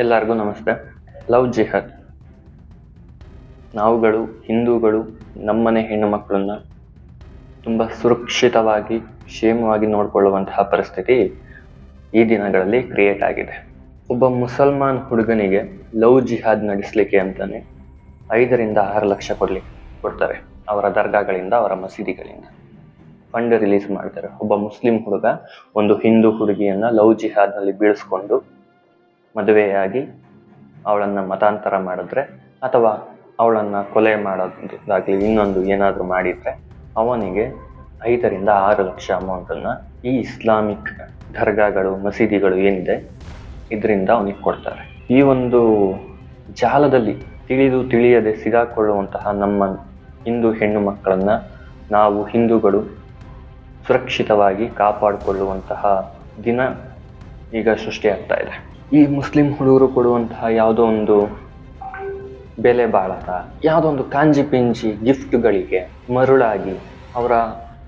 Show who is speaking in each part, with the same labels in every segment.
Speaker 1: ಎಲ್ಲರಿಗೂ ನಮಸ್ತೆ. Love jihad. ನಾವುಗಳು, ಹಿಂದೂಗಳು, ನಮ್ಮನೆ ಹೆಣ್ಣು ಮಕ್ಕಳನ್ನ ತುಂಬ ಸುರಕ್ಷಿತವಾಗಿ, ಕ್ಷೇಮವಾಗಿ ನೋಡಿಕೊಳ್ಳುವಂತಹ ಪರಿಸ್ಥಿತಿ ಈ ದಿನಗಳಲ್ಲಿ ಕ್ರಿಯೇಟ್ ಆಗಿದೆ. ಒಬ್ಬ ಮುಸಲ್ಮಾನ್ ಹುಡುಗನಿಗೆ ಲವ್ ಜಿಹಾದ್ ನಡೆಸಲಿಕ್ಕೆ ಅಂತಾನೆ ಐದರಿಂದ ಆರು ಲಕ್ಷ ಕೊಡ್ಲಿ, ಕೊಡ್ತಾರೆ ಅವರ ದರ್ಗಾಗಳಿಂದ, ಅವರ ಮಸೀದಿಗಳಿಂದ. ಫಂಡ್ ರಿಲೀಸ್ ಮಾಡ್ತಾರೆ. ಒಬ್ಬ ಮುಸ್ಲಿಂ ಹುಡುಗ ಒಂದು ಹಿಂದೂ ಹುಡುಗಿಯನ್ನ ಲವ್ ಜಿಹಾದ್ನಲ್ಲಿ ಬೀಳಿಸ್ಕೊಂಡು ಮದುವೆಯಾಗಿ ಅವಳನ್ನ ಮತಾಂತರ ಮಾಡಿದ್ರೆ ಅಥವಾ ಅವಳನ್ನ ಕೊಲೆ ಮಾಡೋದಾಗ್ಲಿ ಇನ್ನೊಂದು ಏನಾದರೂ ಮಾಡಿದ್ರೆ ಅವನಿಗೆ ಐದರಿಂದ ಆರು ಲಕ್ಷ ಅಮೌಂಟನ್ನು ಈ ಇಸ್ಲಾಮಿಕ್ ದರ್ಗಾಗಳು, ಮಸೀದಿಗಳು ಏನಿದೆ, ಇದರಿಂದ ಅವನಿಗೆ ಕೊಡ್ತಾರೆ. ಈ ಒಂದು ಜಾಲದಲ್ಲಿ ತಿಳಿದು ತಿಳಿಯದೆ ಸಿಗಾಕೊಳ್ಳುವಂತಹ ನಮ್ಮ ಹಿಂದೂ ಹೆಣ್ಣು ಮಕ್ಕಳನ್ನ ನಾವು ಹಿಂದೂಗಳು ಸುರಕ್ಷಿತವಾಗಿ ಕಾಪಾಡಿಕೊಳ್ಳುವಂತಹ ದಿನ ಈಗ ಸೃಷ್ಟಿಯಾಗ್ತಾ ಇದೆ. ಈ ಮುಸ್ಲಿಂ ಹುಡುಗರು ಕೊಡುವಂತಹ ಯಾವುದೋ ಒಂದು ಬೆಲೆ ಬಾಳದ, ಯಾವುದೋ ಒಂದು ಕಾಂಜಿ ಪಿಂಜಿ ಗಿಫ್ಟ್ಗಳಿಗೆ ಮರುಳಾಗಿ ಅವರ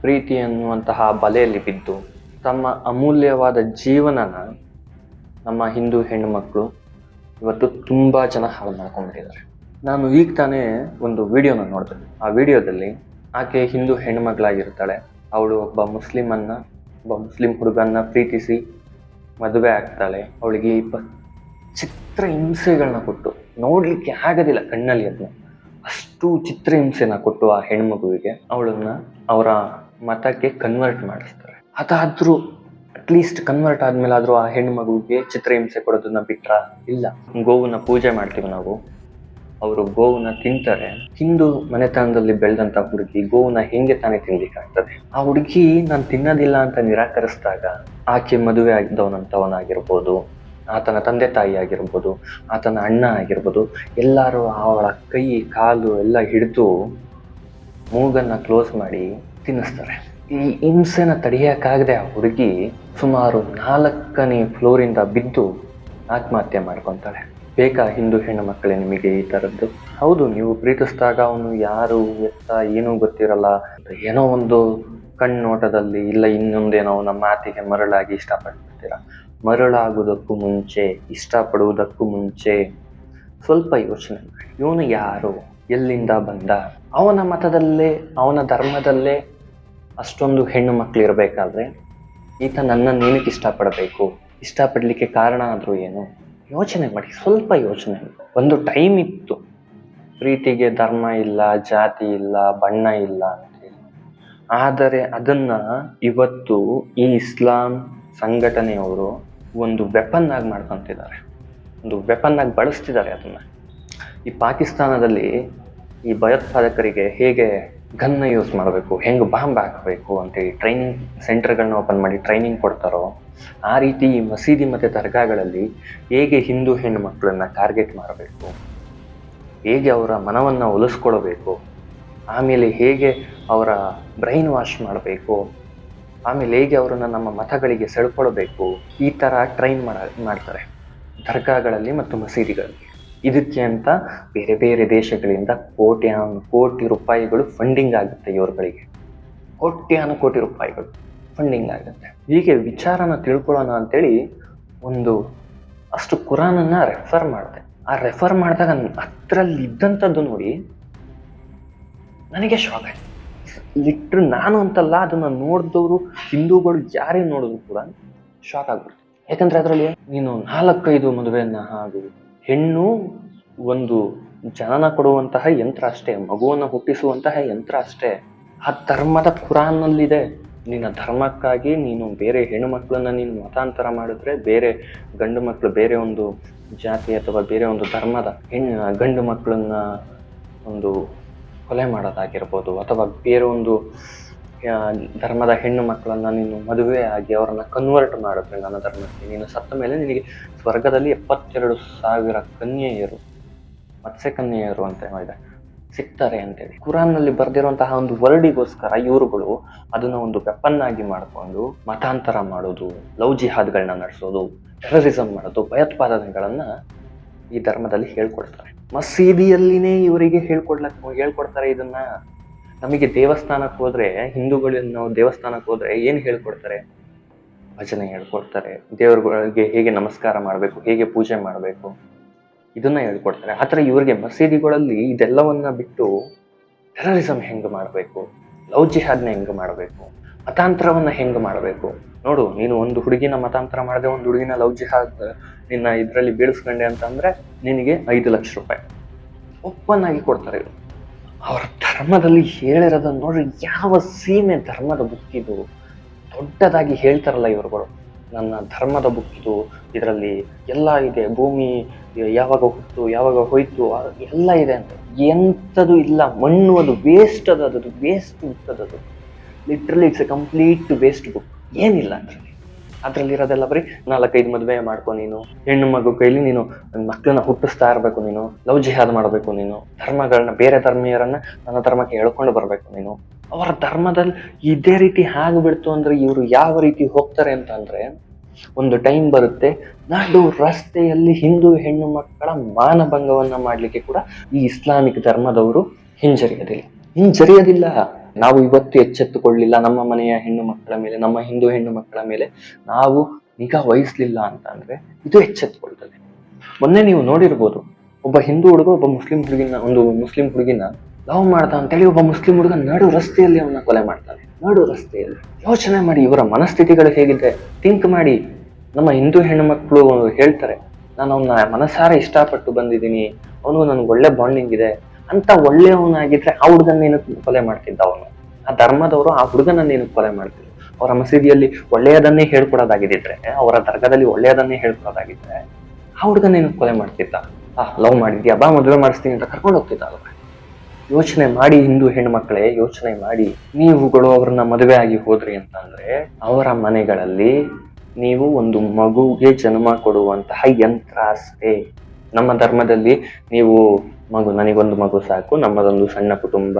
Speaker 1: ಪ್ರೀತಿ ಅನ್ನುವಂತಹ ಬಲೆಯಲ್ಲಿ ಬಿದ್ದು ತಮ್ಮ ಅಮೂಲ್ಯವಾದ ಜೀವನನ ನಮ್ಮ ಹಿಂದೂ ಹೆಣ್ಣುಮಕ್ಕಳು ಇವತ್ತು ತುಂಬ ಜನ ಹಾಳು ಮಾಡ್ಕೊಂಡಿದ್ದಾರೆ ನಾನು ಈಗ ತಾನೇ ಒಂದು ವಿಡಿಯೋನ ನೋಡಿದೆ ಆ ವಿಡಿಯೋದಲ್ಲಿ ಆಕೆ ಹಿಂದೂ ಹೆಣ್ಣುಮಗಳಾಗಿರ್ತಾಳೆ. ಅವಳು ಒಬ್ಬ ಮುಸ್ಲಿಮನ್ನ, ಒಬ್ಬ ಮುಸ್ಲಿಂ ಹುಡುಗನ್ನ ಪ್ರೀತಿಸಿ ಮದುವೆ ಆಗ್ತಾಳೆ, ಅವಳಿಗೆ ಇಪ್ಪ ಚಿತ್ರ ಹಿಂಸೆಗಳನ್ನ ಕೊಟ್ಟು, ನೋಡ್ಲಿಕ್ಕೆ ಆಗೋದಿಲ್ಲ ಕಣ್ಣಲ್ಲಿ ಅದನ್ನ. ಅಷ್ಟು ಚಿತ್ರ ಹಿಂಸೆನ ಕೊಟ್ಟು ಆ ಹೆಣ್ಮಗುವಿಗೆ ಅವಳನ್ನ ಅವರ ಮತಕ್ಕೆ ಕನ್ವರ್ಟ್ ಮಾಡಿಸ್ತಾರೆ. ಅದಾದ್ರೂ ಅಟ್ಲೀಸ್ಟ್ ಕನ್ವರ್ಟ್ ಆದ್ಮೇಲೆ ಆದ್ರೂ ಆ ಹೆಣ್ಣು ಮಗುವಿಗೆ ಚಿತ್ರಹಿಂಸೆ ಕೊಡೋದನ್ನ ಬಿಟ್ರ? ಇಲ್ಲ. ಗೋವನ್ನ ಪೂಜೆ ಮಾಡ್ತೀವಿ ನಾವು. ಅವರು ಗೋವನ್ನ ತಿಂತಾರೆ. ಹಿಂದೂ ಮನೆತನದಲ್ಲಿ ಬೆಳೆದಂತ ಹುಡುಗಿ ಗೋವನ್ನ ಹೆಂಗೆ ತಾನೇ ತಿನ್ಲಿಕ್ಕಾಗ್ತದೆ? ಆ ಹುಡುಗಿ ನಾನು ತಿನ್ನೋದಿಲ್ಲ ಅಂತ ನಿರಾಕರಿಸಿದಾಗ ಆಕೆ ಮದುವೆ ಆಗಿದ್ದವನಂತವನಾಗಿರ್ಬೋದು ಆತನ ತಂದೆ ತಾಯಿ ಆಗಿರ್ಬೋದು, ಆತನ ಅಣ್ಣ ಆಗಿರ್ಬೋದು, ಎಲ್ಲರೂ ಅವಳ ಕೈ, ಕಾಲು ಎಲ್ಲ ಹಿಡಿದು ಮೂಗನ್ನ ಕ್ಲೋಸ್ ಮಾಡಿ ತಿನ್ನಿಸ್ತಾರೆ. ಈ ಹಿಂಸೆನ ತಡೆಯೋಕ್ಕಾಗದೆ ಆ ಹುಡುಗಿ ಸುಮಾರು ನಾಲ್ಕನೇ ಫ್ಲೋರಿಂದ ಬಿದ್ದು ಆತ್ಮಹತ್ಯೆ ಮಾಡ್ಕೊತಾಳೆ. ಬೇಕಾ ಹಿಂದೂ ಹೆಣ್ಣು ಮಕ್ಕಳೇ ನಿಮಗೆ ಈ ಥರದ್ದು. ಹೌದು, ನೀವು ಪ್ರೀತಿಸಿದಾಗ ಅವನು ಯಾರು, ಎತ್ತ, ಏನೂ ಗೊತ್ತಿರಲ್ಲ. ಏನೋ ಒಂದು ಕಣ್ಣೋಟದಲ್ಲಿ ಇಲ್ಲ, ಇನ್ನೊಂದೇನೋ ನಮ್ಮ ಮಾತಿಗೆ ಮರಳಾಗಿ ಇಷ್ಟಪಡ್ತೀರ? ಮರಳಾಗುವುದಕ್ಕೂ ಮುಂಚೆ, ಇಷ್ಟಪಡುವುದಕ್ಕೂ ಮುಂಚೆ ಸ್ವಲ್ಪ ಯೋಚನೆ ಇವನು ಯಾರು, ಎಲ್ಲಿಂದ ಬಂದ? ಅವನ ಮತದಲ್ಲೇ, ಅವನ ಧರ್ಮದಲ್ಲೇ ಅಷ್ಟೊಂದು ಹೆಣ್ಣು ಮಕ್ಕಳು ಇರಬೇಕಾದ್ರೆ ಈತ ನನ್ನನ್ನು ಏನಕ್ಕೆ ಇಷ್ಟಪಡಬೇಕು. ಇಷ್ಟಪಡಲಿಕ್ಕೆ ಕಾರಣ ಆದರೂ ಏನು? ಯೋಚನೆ ಮಾಡಿ, ಸ್ವಲ್ಪ ಯೋಚನೆ ಒಂದು ಟೈಮ್ ಇತ್ತು. ಪ್ರೀತಿಗೆ ಧರ್ಮ ಇಲ್ಲ, ಜಾತಿ ಇಲ್ಲ, ಬಣ್ಣ ಇಲ್ಲ ಅಂತೇಳಿ ಆದರೆ ಅದನ್ನ ಇವತ್ತು ಈ ಇಸ್ಲಾಂ ಸಂಘಟನೆಯವರು ಒಂದು ವೆಪನ್ ಆಗಿ ಮಾಡ್ಕೊತಿದ್ದಾರೆ. ಒಂದು ವೆಪನ್ ಆಗಿ ಬಳಸ್ತಿದ್ದಾರೆ ಅದನ್ನ. ಈ ಪಾಕಿಸ್ತಾನದಲ್ಲಿ ಈ ಭಯೋತ್ಪಾದಕರಿಗೆ ಹೇಗೆ ಗನ್ನ ಯೂಸ್ ಮಾಡಬೇಕು, ಹೆಂಗೆ ಬಾಂಬ್ ಹಾಕಬೇಕು ಅಂತೇಳಿ ಟ್ರೈನಿಂಗ್ ಸೆಂಟರ್ಗಳನ್ನ ಓಪನ್ ಮಾಡಿ ಟ್ರೈನಿಂಗ್ ಕೊಡ್ತಾರೋ ಆ ರೀತಿ ಈ ಮಸೀದಿ ಮತ್ತು ದರ್ಗಾಗಳಲ್ಲಿ ಹೇಗೆ ಹಿಂದೂ ಹೆಣ್ಣು ಮಕ್ಕಳನ್ನು ಟಾರ್ಗೆಟ್ ಮಾಡಬೇಕು? ಹೇಗೆ ಅವರ ಮನವನ್ನು ಒಲಿಸ್ಕೊಳ್ಬೇಕು? ಆಮೇಲೆ ಹೇಗೆ ಅವರ ಬ್ರೈನ್ ವಾಶ್ ಮಾಡಬೇಕು? ಆಮೇಲೆ ಹೇಗೆ ಅವರನ್ನು ನಮ್ಮ ಮತಗಳಿಗೆ ಸೆಳ್ಕೊಳ್ಬೇಕು? ಈ ಥರ ಟ್ರೈನ್ ಮಾಡ, ಮಾಡ್ತಾರೆ ದರ್ಗಾಗಳಲ್ಲಿ ಮತ್ತು ಮಸೀದಿಗಳಲ್ಲಿ. ಇದಕ್ಕೆ ಅಂತ ಬೇರೆ ಬೇರೆ ದೇಶಗಳಿಂದ ಕೋಟ್ಯಾನು ಕೋಟಿ ರೂಪಾಯಿಗಳು ಫಂಡಿಂಗ್ ಆಗುತ್ತೆ ಇವರುಗಳಿಗೆ. ಕೋಟ್ಯಾನು ಕೋಟಿ ರೂಪಾಯಿಗಳು. ಫಂಡಿಂಗ್ ಆಗುತ್ತೆ. ಹೀಗೆ ವಿಚಾರನ ತಿಳ್ಕೊಳ್ಳೋಣ ಅಂತೇಳಿ ಒಂದು ಅಷ್ಟು ಕುರಾನನ್ನು ರೆಫರ್ ಮಾಡಿದೆ. ಆ ರೆಫರ್ ಮಾಡಿದಾಗ ಅದರಲ್ಲಿ ಇದ್ದಂಥದ್ದು ನೋಡಿ ನನಗೆ ಶಾಕ್ ಆಯ್ತು. ಲಿಟ್ರ್ ನಾನು ಅಂತಲ್ಲ ಅದನ್ನು ನೋಡಿದವರು, ಹಿಂದೂಗಳು ಯಾರೇ ನೋಡಿದ್ರು ಕೂಡ ಶಾಕ್ ಆಗ್ಬಿಡ್ತು. ಯಾಕಂದರೆ ಅದರಲ್ಲಿ ನೀನು ನಾಲ್ಕೈದು ಮದುವೆಯನ್ನು ಹಾಗೂ ಹೆಣ್ಣು ಒಂದು ಜನನ ಕೊಡುವಂತಹ ಯಂತ್ರ ಅಷ್ಟೇ, ಮಗುವನ್ನು ಹುಟ್ಟಿಸುವಂತಹ ಯಂತ್ರ ಅಷ್ಟೇ, ಆ ಧರ್ಮದ ಕುರಾನ್ನಲ್ಲಿದೆ ನಿನ್ನ ಧರ್ಮಕ್ಕಾಗಿ ನೀನು ಬೇರೆ ಹೆಣ್ಣು ಮಕ್ಕಳನ್ನ ನೀನು ಮತಾಂತರ ಮಾಡಿದ್ರೆ ಬೇರೆ ಗಂಡು ಮಕ್ಕಳು ಬೇರೆ ಒಂದು ಜಾತಿ ಅಥವಾ ಬೇರೆ ಒಂದು ಧರ್ಮದ ಹೆಣ್ಣು ಗಂಡು ಮಕ್ಕಳನ್ನ ಒಂದು ಕೊಲೆ ಮಾಡೋದಾಗಿರ್ಬೋದು ಅಥವಾ ಬೇರೆ ಒಂದು ಧರ್ಮದ ಹೆಣ್ಣು ಮಕ್ಕಳನ್ನ ನೀನು ಮದುವೆ ಆಗಿ ಅವರನ್ನು ಕನ್ವರ್ಟ್ ಮಾಡಿದ್ರೆ ನನ್ನ ಧರ್ಮಕ್ಕೆ. ನೀನು ಸತ್ತ ಮೇಲೆ ನಿನಗೆ ಸ್ವರ್ಗದಲ್ಲಿ ಎಪ್ಪತ್ತೆರಡು ಸಾವಿರ ಕನ್ಯೆಯರು ಮತ್ಸ್ಯ ಕನ್ಯೆಯರು ಅಂತ ಇದೆ ಸಿಗ್ತಾರೆ ಅಂತೇಳಿ. ಕುರಾನ್ನಲ್ಲಿ ಬರೆದಿರುವಂತಹ ಒಂದು ವರ್ಡಿಗೋಸ್ಕರ ಇವರುಗಳು ಅದನ್ನ ಒಂದು ವೆಪನ್ ಆಗಿ ಮಾಡಿಕೊಂಡು ಮತಾಂತರ ಮಾಡೋದು, ಲವ್ ಜಿಹಾದ್ಗಳನ್ನ ನಡೆಸೋದು ಟೆರರಿಸಮ್ ಮಾಡೋದು, ಭಯೋತ್ಪಾದನೆಗಳನ್ನ ಈ ಧರ್ಮದಲ್ಲಿ ಹೇಳ್ಕೊಡ್ತಾರೆ. ಮಸೀದಿಯಲ್ಲಿನೇ ಇವರಿಗೆ ಹೇಳ್ಕೊಡ್ಲಕ್ ಹೇಳ್ಕೊಡ್ತಾರೆ ಇದನ್ನ. ನಮಗೆ ದೇವಸ್ಥಾನಕ್ಕೆ ಹೋದ್ರೆ, ಹಿಂದೂಗಳು ನಾವು ದೇವಸ್ಥಾನಕ್ಕೆ ಹೋದ್ರೆ ಏನು ಹೇಳ್ಕೊಡ್ತಾರೆ? ಭಜನೆ ಹೇಳ್ಕೊಡ್ತಾರೆ. ದೇವರುಗಳಿಗೆ ಹೇಗೆ ನಮಸ್ಕಾರ ಮಾಡಬೇಕು, ಹೇಗೆ ಪೂಜೆ ಮಾಡಬೇಕು? ಇದನ್ನ ಹೇಳ್ಕೊಡ್ತಾರೆ. ಆತರ ಇವ್ರಿಗೆ ಮಸೀದಿಗಳಲ್ಲಿ ಇದೆಲ್ಲವನ್ನ ಬಿಟ್ಟು ಟೆರರಿಸಂ ಹೆಂಗ್ ಮಾಡಬೇಕು? ಲವ್ ಜಿಹಾದ್ನ ಹೆಂಗ್ ಮಾಡಬೇಕು? ಮತಾಂತರವನ್ನ ಹೆಂಗ್ ಮಾಡಬೇಕು? ನೋಡು, ನೀನು ಒಂದು ಹುಡುಗಿನ ಮತಾಂತರ ಮಾಡದೆ, ಒಂದು ಹುಡುಗಿನ ಲವ್ ಜಿಹಾದ್ ನಿನ್ನ ಇದರಲ್ಲಿ ಬೀಳಿಸ್ಕೊಂಡೆ ಅಂತಂದ್ರೆ ನಿನಗೆ ಐದು ಲಕ್ಷ ರೂಪಾಯಿ. ಓಪನ್ ಆಗಿ ಕೊಡ್ತಾರೆ ಇವರು. ಅವ್ರ ಧರ್ಮದಲ್ಲಿ ಹೇಳಿರೋದನ್ನ ನೋಡ್ರಿ, ಯಾವ ಸೀಮೆ ಧರ್ಮದ ಬುಕ್ಕಿದು ದೊಡ್ಡದಾಗಿ ಹೇಳ್ತಾರಲ್ಲ ಇವರುಗಳು. ನನ್ನ ಧರ್ಮದ ಬುಕ್ ಇದು ಇದರಲ್ಲಿ ಎಲ್ಲ ಇದೆ. ಭೂಮಿ, ಯಾವಾಗ ಹುಟ್ಟು, ಯಾವಾಗ ಹೋಯ್ತು ಎಲ್ಲ ಇದೆ ಅಂತ. ಎಂಥದ್ದು ಇಲ್ಲ. ಮಣ್ಣು ಅದು ವೇಸ್ಟ್ ಅದು ಅದು ವೇಸ್ಟ್ ಅದು. Literally it's a complete waste book ಏನಿಲ್ಲ ಅದರಲ್ಲಿ. ಅದ್ರಲ್ಲಿ ಇರೋದೆಲ್ಲ ಬರೀ ನಾಲ್ಕೈದು ಮದುವೆ ಮಾಡ್ಕೊ ನೀನು, ಹೆಣ್ಣು ಮಗು ಕೈಲಿ ನೀನು, ಮಕ್ಕಳನ್ನ ಹುಟ್ಟಿಸ್ತಾ ಇರಬೇಕು ನೀನು, ಲವ್ ಜಿಹಾದ್ ಮಾಡಬೇಕು ನೀನು, ಧರ್ಮಗಳನ್ನ, ಬೇರೆ ಧರ್ಮೀಯರನ್ನ ನನ್ನ ಧರ್ಮಕ್ಕೆ ಎಳ್ಕೊಂಡು ಬರಬೇಕು ನೀನು. ಅವರ ಧರ್ಮದಲ್ಲಿ ಇದೇ ರೀತಿ ಆಗ್ಬಿಡ್ತು ಅಂದ್ರೆ ಇವರು ಯಾವ ರೀತಿ ಹೋಗ್ತಾರೆ ಅಂತಂದ್ರೆ ಒಂದು ಟೈಮ್ ಬರುತ್ತೆ, ನಾಡು ರಸ್ತೆಯಲ್ಲಿ ಹಿಂದೂ ಹೆಣ್ಣು ಮಕ್ಕಳ ಮಾನಭಂಗವನ್ನ ಮಾಡ್ಲಿಕ್ಕೆ ಕೂಡ ಈ ಇಸ್ಲಾಮಿಕ್ ಧರ್ಮದವರು ಹಿಂಜರಿಯೋದಿಲ್ಲ. ಹಿಂಜರಿಯೋದಿಲ್ಲ. ನಾವು ಇವತ್ತು ಎಚ್ಚೆತ್ತುಕೊಳ್ಳಿಲ್ಲ ನಮ್ಮ ಮನೆಯ ಹೆಣ್ಣು ಮಕ್ಕಳ ಮೇಲೆ, ನಮ್ಮ ಹಿಂದೂ ಹೆಣ್ಣು ಮಕ್ಕಳ ಮೇಲೆ. ನಾವು ನಿಗಾ ವಹಿಸ್ಲಿಲ್ಲ ಅಂತ ಅಂದ್ರೆ ಇದು ಎಚ್ಚೆತ್ತುಕೊಳ್ತದೆ ಮೊನ್ನೆ ನೀವು ನೋಡಿರ್ಬೋದು, ಒಬ್ಬ ಹಿಂದೂ ಹುಡುಗ, ಒಬ್ಬ ಮುಸ್ಲಿಂ ಹುಡುಗಿನ, ಒಂದು ಮುಸ್ಲಿಂ ಹುಡುಗಿನ ಲವ್ ಮಾಡ್ದ ಅಂತೇಳಿ ಒಬ್ಬ ಮುಸ್ಲಿಂ ಹುಡುಗ ನಡು ರಸ್ತೆಯಲ್ಲಿ ಅವನ ಕೊಲೆ ಮಾಡ್ತಾನೆ. ನಡು ರಸ್ತೆಯಲ್ಲಿ. ಯೋಚನೆ ಮಾಡಿ ಇವರ ಮನಸ್ಥಿತಿಗಳು ಹೇಗಿದೆ ಥಿಂಕ್ ಮಾಡಿ ನಮ್ಮ ಹಿಂದೂ ಹೆಣ್ಣು ಮಕ್ಕಳು ಹೇಳ್ತಾರೆ, ನಾನು ಅವನ ಮನಸಾರ ಇಷ್ಟಪಟ್ಟು ಬಂದಿದ್ದೀನಿ, ಅವನು ನನ್ಗೆ ಒಳ್ಳೆ ಬಾಂಡಿಂಗ್ ಇದೆ ಅಂತ ಒಳ್ಳೆಯವನಾಗಿದ್ರೆ ಆ ಹುಡುಗನೇನು ಕೊಲೆ ಮಾಡ್ತಿದ್ದ ಅವನು? ಆ ಧರ್ಮದವರು ಆ ಹುಡುಗನನ್ನೇನು ಕೊಲೆ ಮಾಡ್ತಿದ್ರು? ಅವರ ಮಸೀದಿಯಲ್ಲಿ ಒಳ್ಳೆಯದನ್ನೇ ಹೇಳ್ಕೊಡೋದಾಗಿದ್ದರೆ ಅವರ ದರ್ಗದಲ್ಲಿ ಒಳ್ಳೆಯದನ್ನೇ ಹೇಳ್ಕೊಡೋದಾಗಿದ್ರೆ ಆ ಹುಡುಗನೇನು ಕೊಲೆ ಮಾಡ್ತಿದ್ದ? ಆ, ಲವ್ ಮಾಡಿದ್ಯಾ? ಬಾ ಮದುವೆ ಮಾಡಿಸ್ತೀನಿ ಅಂತ ಕರ್ಕೊಂಡು ಹೋಗ್ತಿದ್ದ ಅಲ್ವಾ? ಯೋಚನೆ ಮಾಡಿ ಹಿಂದೂ ಹೆಣ್ಮಕ್ಳೇ, ಯೋಚನೆ ಮಾಡಿ. ನೀವುಗಳು ಅವ್ರನ್ನ ಮದುವೆ ಆಗಿ ಹೋದ್ರಿ ಅಂತ ಅವರ ಮನೆಗಳಲ್ಲಿ ನೀವು ಒಂದು ಮಗುಗೆ ಜನ್ಮ ಕೊಡುವಂತಹ ಯಂತ್ರ ಅಷ್ಟೇ. ನಮ್ಮ ಧರ್ಮದಲ್ಲಿ ನೀವು ಮಗು, ನನಗೊಂದು ಮಗು ಸಾಕು, ನಮ್ಮದೊಂದು ಸಣ್ಣ ಕುಟುಂಬ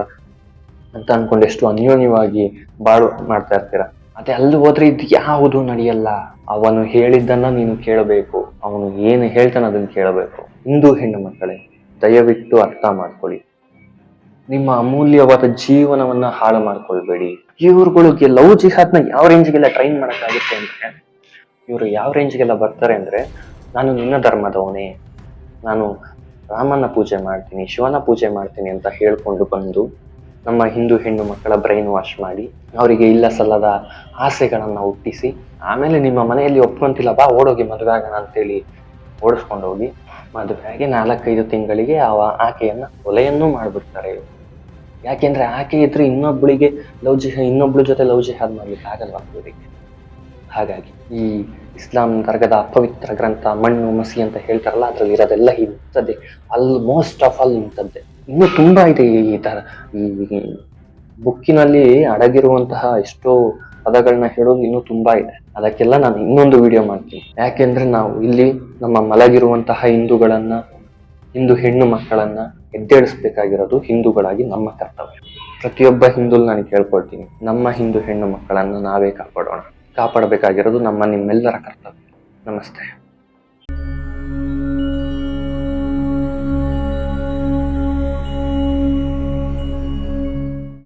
Speaker 1: ಅಂತ ಅನ್ಕೊಂಡು ಎಷ್ಟು ಅನ್ಯೋನ್ಯವಾಗಿ ಬಾಳು ಮಾಡ್ತಾ ಇರ್ತೀರ. ಅದೇ ಅಲ್ಲಿ ಹೋದ್ರೆ ಇದು ಯಾವುದು ನಡೆಯಲ್ಲ. ಅವನು ಹೇಳಿದ್ದನ್ನ ನೀನು ಕೇಳಬೇಕು. ಅವನು ಏನು ಹೇಳ್ತಾನ ಅದನ್ನ ಕೇಳಬೇಕು. ಹಿಂದೂ ಹೆಣ್ಣು ಮಕ್ಕಳೇ, ದಯವಿಟ್ಟು ಅರ್ಥ ಮಾಡ್ಕೊಳ್ಳಿ. ನಿಮ್ಮ ಅಮೂಲ್ಯವಾದ ಜೀವನವನ್ನ ಹಾಳು ಮಾಡ್ಕೊಳ್ಬೇಡಿ. ಇವ್ರುಗಳಿಗೆ ಲವ್ ಜಿಹಾದ್ನ ಯಾವ ರೇಂಜ್ಗೆಲ್ಲ ಟ್ರೈನ್ ಮಾಡಕ್ಕಾಗುತ್ತೆ ಅಂದ್ರೆ, ಇವರು ಯಾವ ರೇಂಜ್ಗೆಲ್ಲ ಬರ್ತಾರೆ ಅಂದ್ರೆ, ನಾನು ನಿನ್ನ ಧರ್ಮದವನೇ. ನಾನು ರಾಮನ ಪೂಜೆ ಮಾಡ್ತೀನಿ, ಶಿವನ ಪೂಜೆ ಮಾಡ್ತೀನಿ ಅಂತ ಹೇಳ್ಕೊಂಡು ಬಂದು, ನಮ್ಮ ಹಿಂದೂ ಹೆಣ್ಣು ಮಕ್ಕಳ ಬ್ರೈನ್ ವಾಶ್ ಮಾಡಿ, ಅವರಿಗೆ ಇಲ್ಲ ಸಲ್ಲದ ಆಸೆಗಳನ್ನು ಹುಟ್ಟಿಸಿ, ಆಮೇಲೆ ನಿಮ್ಮ ಮನೆಯಲ್ಲಿ ಒಪ್ಕೊಂತಿಲ್ಲ, ಬಾ ಓಡೋಗಿ ಮದುವೆ ಆಗೋಣ ಅಂತೇಳಿ ಓಡಿಸ್ಕೊಂಡು ಹೋಗಿ ಮದುವೆ ಆಗಿ ನಾಲ್ಕೈದು ತಿಂಗಳಿಗೆ ಅವ ಆಕೆಯನ್ನ ಕೊಲೆಯನ್ನು ಮಾಡ್ಬಿಡ್ತಾರೆ ಇವರು ಯಾಕೆಂದ್ರೆ ಆಕೆ ಇದ್ರೆ ಇನ್ನೊಬ್ಬಳಿಗೆ ಲವ್ ಜಿಹ ಇನ್ನೊಬ್ಳ ಜೊತೆ ಲವ್ ಜಿಹಾದ್ ಮಾಡ್ಲಿಕ್ಕೆ ಆಗಲ್ವಾ ಇವರಿಗೆ ಹಾಗಾಗಿ ಈ ಇಸ್ಲಾಂ ದರ್ಗದ ಅಪವಿತ್ರ ಗ್ರಂಥ ಮಣ್ಣು ಮಸಿ ಅಂತ ಹೇಳ್ತಾರಲ್ಲ ಅದ್ರಲ್ಲಿ ಇರೋದೆಲ್ಲ ಇಂಥದ್ದೇ ಆಲ್ಮೋಸ್ಟ್ ಆಫ್ ಆಲ್ ಇಂಥದ್ದೇ ಇನ್ನೂ ತುಂಬಾ ಇದೆ ಈ ತರ ಈ ಬುಕ್ಕಿನಲ್ಲಿ ಅಡಗಿರುವಂತಹ ಎಷ್ಟೋ ಪದಗಳನ್ನ ಹೇಳೋದು ಇನ್ನೂ ತುಂಬಾ ಇದೆ. ಅದಕ್ಕೆಲ್ಲ ನಾನು ಇನ್ನೊಂದು ವಿಡಿಯೋ ಮಾಡ್ತೀನಿ. ಯಾಕೆಂದ್ರೆ ನಾವು ಇಲ್ಲಿ ನಮ್ಮ ಮಲಗಿರುವಂತಹ ಹಿಂದೂಗಳನ್ನ, ಹಿಂದೂ ಹೆಣ್ಣು ಮಕ್ಕಳನ್ನ ಎದ್ದೇಳಿಸ್ಬೇಕಾಗಿರೋದು ಹಿಂದೂಗಳಾಗಿ ನಮ್ಮ ಕರ್ತವ್ಯ. ಪ್ರತಿಯೊಬ್ಬ ಹಿಂದೂ ನಾನು ಕೇಳ್ಕೊಳ್ತೀನಿ, ನಮ್ಮ ಹಿಂದೂ ಹೆಣ್ಣು ಮಕ್ಕಳನ್ನ ನಾವೇ ಕಾಪಾಡೋಣ. ಕಾಪಾಡಬೇಕಾಗಿರೋದು ನಮ್ಮ ನಿಮ್ಮೆಲ್ಲರ ಕರ್ತವ್ಯ. ನಮಸ್ತೆ.